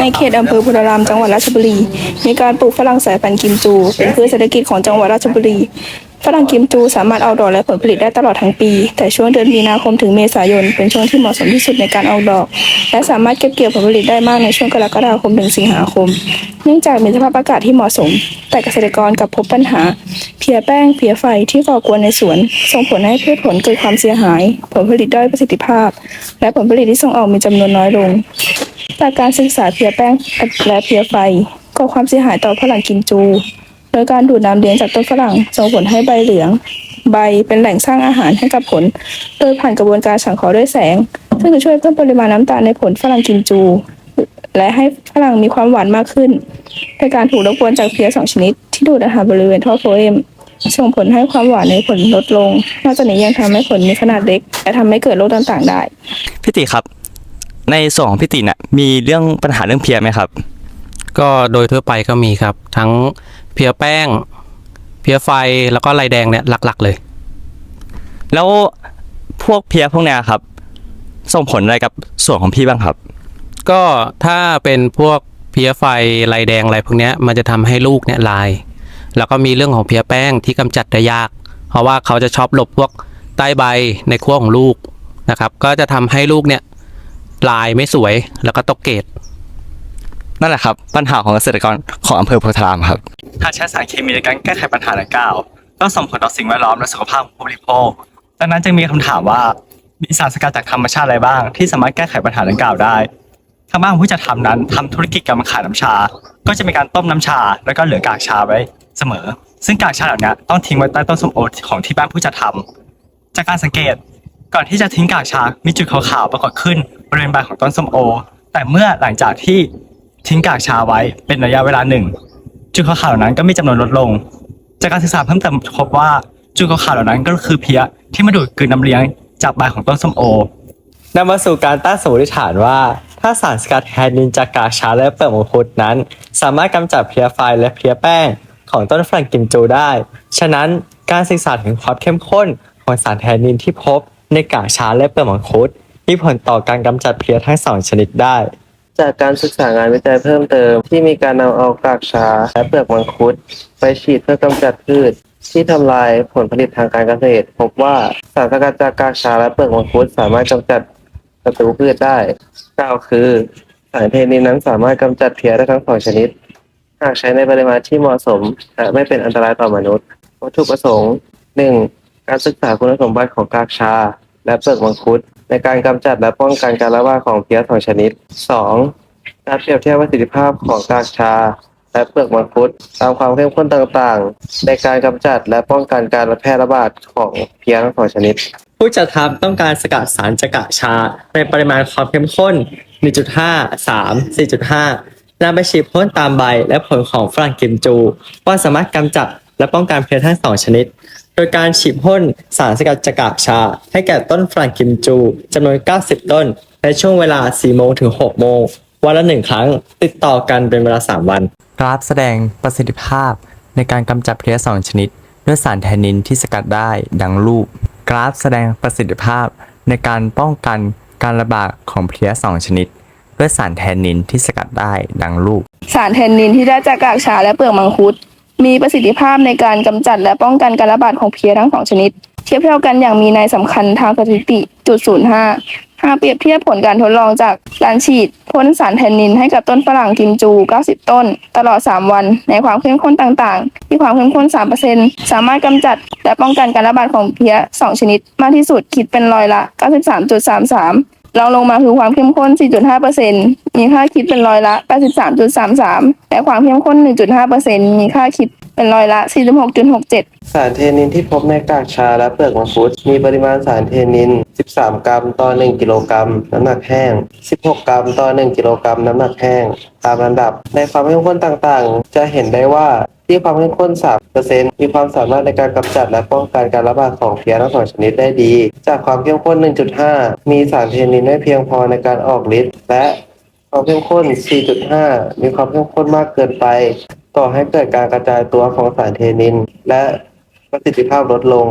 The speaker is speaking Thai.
ในเขตอำเภอพุทธารามจังหวัดราชบุรี มีการปลูกฝรั่งสายพันธุ์กิมจู เป็นพืชเศรษฐกิจของจังหวัดราชบุรี ฝรั่งกิมจูสามารถออกดอกและผลผลิตได้ตลอดทั้งปี แต่ช่วงเดือนมีนาคมถึงเมษายน เป็นช่วงที่เหมาะสมที่สุดในการออกดอก และสามารถเก็บเกี่ยวผลผลิตได้มากในช่วงกรกฎาคมถึงสิงหาคม เนื่องจากมีสภาพอากาศที่เหมาะสม แต่เกษตรกรกลับพบปัญหา เพลียแป้งเพลียไฟที่ก่อกวนในสวน ส่งผลให้พืชผลเกิดความเสียหาย ผลผลิตด้อยประสิทธิภาพ และผลผลิตที่ส่งออกมีจำนวนน้อยลง จากการศึกษาเพียแป้งและเพียไฟก่อความเสียหายต่อฝรั่งกิมจู โดยการดูดน้ำเลี้ยงจากต้นฝรั่งส่งผลให้ใบเหลือง ใบเป็นแหล่งสร้างอาหารให้กับผล โดยผ่านกระบวนการสังเคราะห์ด้วยแสง ซึ่งจะช่วยเพิ่มปริมาณน้ำตาลในผลฝรั่งกิมจู และให้ฝรั่งมีความหวานมากขึ้นในการถูกรบกวนจากเพียสองชนิด ที่ดูดอาหารบริเวณท่อโฟเอมส่งผลให้ความหวานในผลลดลง นอกจากนี้ยังทำให้ผลมีขนาดเล็ก และทำให้เกิดโรคต่างๆ ได้ พี่ติครับ ในส่วนของพี่ติเนี่ยมีเรื่องปัญหาเรื่องเพลียไหมครับ ก็โดยทั่วไปก็มีครับ ทั้งเพียแป้ง เพียไฟแล้วก็ลายแดงเนี่ยหลัก ๆ เลย แล้วพวกเพลียพวกเนี้ยครับ ส่งผลอะไรกับส่วนของพี่บ้างครับ ก็ถ้าเป็นพวกเพียไฟลายแดงอะไรพวกเนี้ยมันจะทำให้ลูกเนี่ยลาย แล้วก็มีเรื่องของเพียแป้งที่กำจัดได้ยาก เพราะว่าเขาจะชอบหลบพวกใต้ใบในขั้วของลูกนะครับ ก็จะทำให้ลูกเนี่ย ลายไม่สวยแล้วก็ตกเกรดนั่นแหละครับ ปัญหาของเกษตรกรของอำเภอโพธารามครับหากใช้สารเคมีในการแก้ไขปัญหาดังกล่าวก็ส่งผลต่อสิ่งแวดล้อมและสุขภาพของผู้บริโภคดังนั้นจึงมีคำถามว่ามีสารสกัดจากธรรมชาติอะไรบ้าง ที่สามารถแก้ไขปัญหาดังกล่าวได้ทางบ้านของผู้จัดทำนั้นทำธุรกิจการขายน้ำชา ก็จะมีการต้มน้ำชา แล้วก็เหลือกากชาไว้เสมอ ซึ่งกากชาเหล่านี้ต้องทิ้งไว้ใต้ต้นส้มโอของที่บ้านผู้จัดทำจากการสังเกต ก่อนที่จะทิ้งกากชามีจุดขาวๆปรากฏขึ้นบริเวณใบของต้นส้มโอ แต่เมื่อหลังจากที่ทิ้งกากชาไว้เป็นระยะเวลาหนึ่ง จุดขาวๆเหล่านั้นก็มีจำนวนลดลง จากการศึกษาเพิ่มเติมพบว่าจุดขาวๆเหล่านั้นก็คือเพี้ยที่มาดูดกลืนน้ำเลี้ยงจากใบของต้นส้มโอนำมาสู่การตั้งสมมติฐานว่า ถ้าสารสกัดแทนนินจากกากชาและเปลือกมังคุดนั้น สามารถกำจัดเพี้ยไฟและเพี้ยแป้งของต้นฝรั่งกิมจูได้ ฉะนั้นการศึกษาถึงความเข้มข้นของสารแทนนินที่พบ ในกากชาและเปลือกมังคุดมีผลต่อการกำจัดเพลี้ยทั้งสองชนิดได้ จากการศึกษางานวิจัยเพิ่มเติม ที่มีการนำเอากากชาและเปลือกมังคุด ไปฉีดเพื่อกำจัดพืช ที่ทำลายผลผลิตทางการเกษตร พบว่าสารสกัดจากกากชาและเปลือกมังคุดสามารถกำจัดศัตรูพืชได้กล่าวคือสารเทนนินนั้นสามารถกำจัดเพลี้ยได้ทั้งสองชนิด หากใช้ในปริมาณที่เหมาะสมและไม่เป็นอันตรายต่อมนุษย์ วัตถุประสงค์ 1. การศึกษาคุณสมบัติของกากชา และเปลือกมังคุด ในการกำจัดและป้องกันการระบาดของเพี้ยสองชนิด 2. การเปรียบเทียบประสิทธิภาพของกากชา และเปลือกมังคุดตามความเข้มข้นต่างๆ ในการกำจัดและป้องกันการแพร่ระบาดของเพี้ยทั้งสองชนิด ผู้จัดทำต้องการสกัดสารจากกะชา ในปริมาณความเข้มข้น 1.5 3 4.5นำไปฉีดพ่นตามใบและผลของฝรั่งกิมจู ว่าสามารถกำจัดและป้องกันเพลี้ยทั้งสองชนิด ดยการฉีดพ่นสารสกัดจากกากชา ให้แก่ต้นฝรั่งกิมจูจำนวน 90 ต้น ในช่วงเวลา 4 โมงถึง 6 โมง วันละหนึ่งครั้ง ติดต่อกันเป็นเวลา 3 วัน กราฟแสดงประสิทธิภาพในการกำจัดเพลี้ยสองชนิด ด้วยสารแทนนินที่สกัดได้ดังรูป กราฟแสดงประสิทธิภาพในการป้องกันการระบาดของเพลี้ยสองชนิด ด้วยสารแทนนินที่สกัดได้ดังรูป สารแทนนินที่ได้จากกากชาและเปลือกมังคุด มีประสิทธิภาพในการกำจัดและป้องกันการระบาดของเพลี้ยทั้งสองชนิด เทียบเท่ากันอย่างมีนัยสำคัญทางสถิติจุดศูนย์ห้าหากเปรียบเทียบผลการทดลองจากการฉีดพ่นสารแทนนินให้กับต้นฝรั่งกิมจู 90 ต้น ตลอด 3 วัน ในความเข้มข้นต่างๆ ที่ความเข้มข้น 3%สามารถกำจัดและป้องกันการระบาดของเพลี้ย 2 ชนิด มากที่สุดคิดเป็นร้อยละ 93.33 รองลงมาคือความเข้มข้น 4.5%มีค่าคิดเป็นร้อยละ 83.33 และความเข้มข้น 1.5%มีค่าคิด เป็นร้อยละ 46.67 สารเทนนินที่พบในกากชาและเปลือกมังคุดมีปริมาณสารเทนนิน 13 กรัมต่อ 1 กิโลกรัม น้ำหนักแห้ง 16 กรัมต่อ 1 กิโลกรัม น้ำหนักแห้ง ตามลำดับ ในความเข้มข้นต่างๆ จะเห็นได้ว่าที่ความเข้มข้น 3%มีความสามารถในการกำจัดและป้องกันการระบาดของเพลี้ยทั้งสองชนิดได้ดี จากความเข้มข้น 1.5 มีสารเทนนินไม่เพียงพอในการออกฤทธิ์และความเข้มข้น 4.5 มีความเข้มข้นมากเกินไป ก่อให้เกิดการกระจายตัวของสารเทนิน และประสิทธิภาพลดลง